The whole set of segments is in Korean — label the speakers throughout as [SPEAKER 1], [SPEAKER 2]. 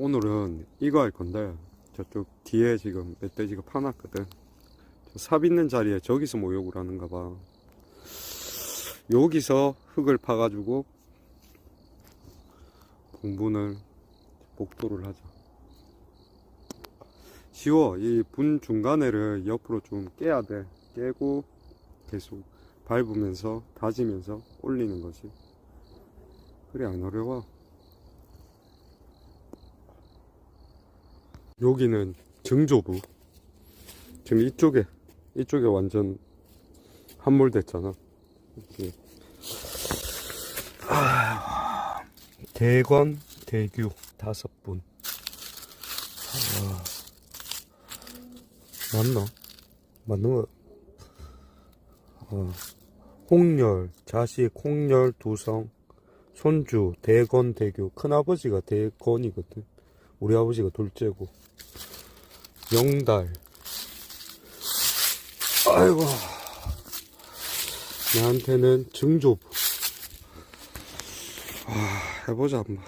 [SPEAKER 1] 오늘은 이거 할 건데 저쪽 뒤에 지금 멧돼지가 파놨거든. 저삽 있는 자리에 저기서 모욕을 하는가 봐. 여기서 흙을 파가지고 봉분을 복도를 하자. 쉬워. 이 분 중간에를 옆으로 좀 깨야 돼. 깨고 계속 밟으면서 다지면서 올리는 거지. 그래 안 어려워 여기는 정조부. 지금 이쪽에 이쪽에 완전 함몰됐잖아. 아, 대관 대규 다섯 분. 아, 맞나? 맞는 거 어, 홍열 자식 홍열 두성 손주 대건 대교 큰아버지가 대건이거든 우리 아버지가 둘째고. 영달. 아이고. 나한테는 증조부. 아 해보자 한번.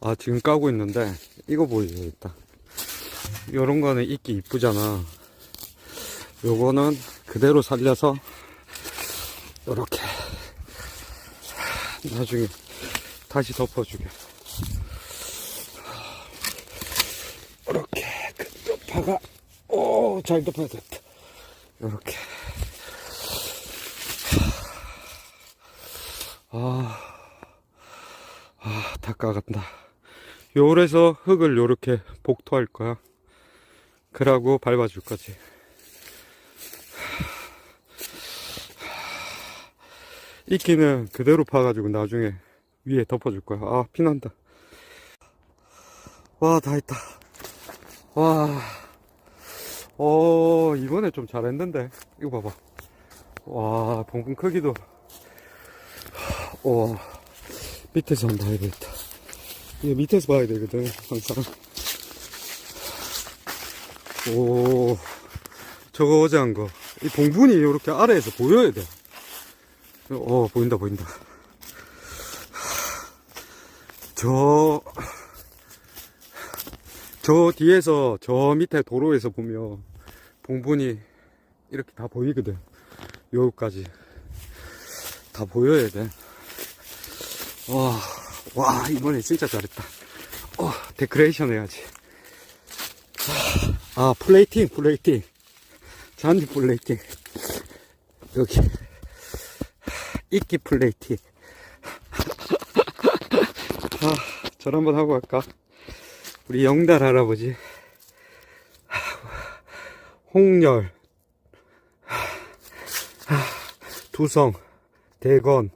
[SPEAKER 1] 아 지금 까고 있는데 이거 보이죠 일단 요런 거는 입기 이쁘잖아. 요거는 그대로 살려서 요렇게. 나중에 다시 덮어주게 이렇게 덮어가 오잘 덮어야 됐다 이렇게 아, 아, 다 까간다. 요래서 흙을 요렇게 복토할 거야. 그러고 밟아줄 거지. 이끼는 그대로 파가지고 나중에 위에 덮어줄 거야. 아, 피난다. 와, 다 했다. 와. 어, 이번에 좀 잘했는데. 이거 봐봐. 와, 봉분 크기도. 와, 밑에서 한번 봐야 되겠다. 이게 밑에서 봐야 되거든, 항상. 오, 저거 어제 한 거. 이 봉분이 이렇게 아래에서 보여야 돼. 어, 보인다, 보인다. 저, 저 뒤에서 저 밑에 도로에서 보면 봉분이 이렇게 다 보이거든. 여기까지. 다 보여야 돼. 와, 와, 이번에 진짜 잘했다. 어, 데코레이션 해야지. 아, 플레이팅, 플레이팅. 잔디 플레이팅. 여기. 이끼 플레이팅. 아, 절 한번 하고 갈까? 우리 영달 할아버지. 홍열. 두성. 대건.